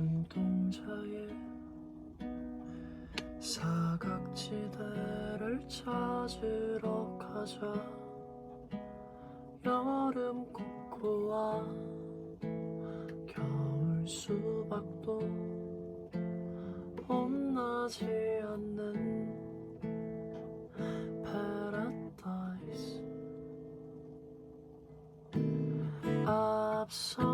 눈동자에 사각지대를 찾으러 가자. 여름 코코아 겨울 수박도 봄나지 않는 패러다이스 앞서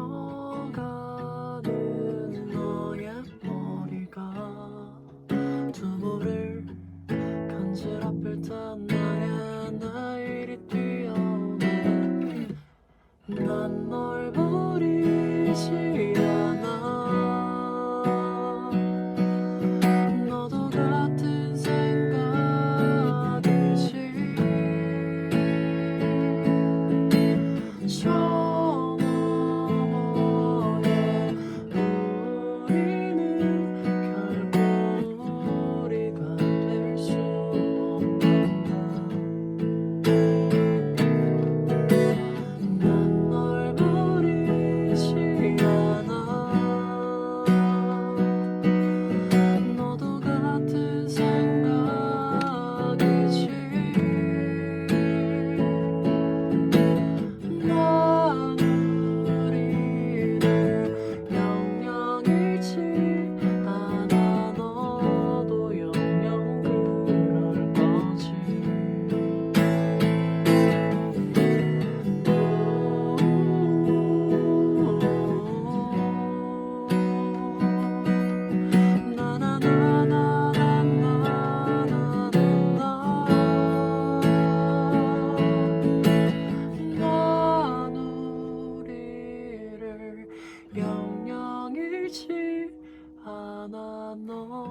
น้อ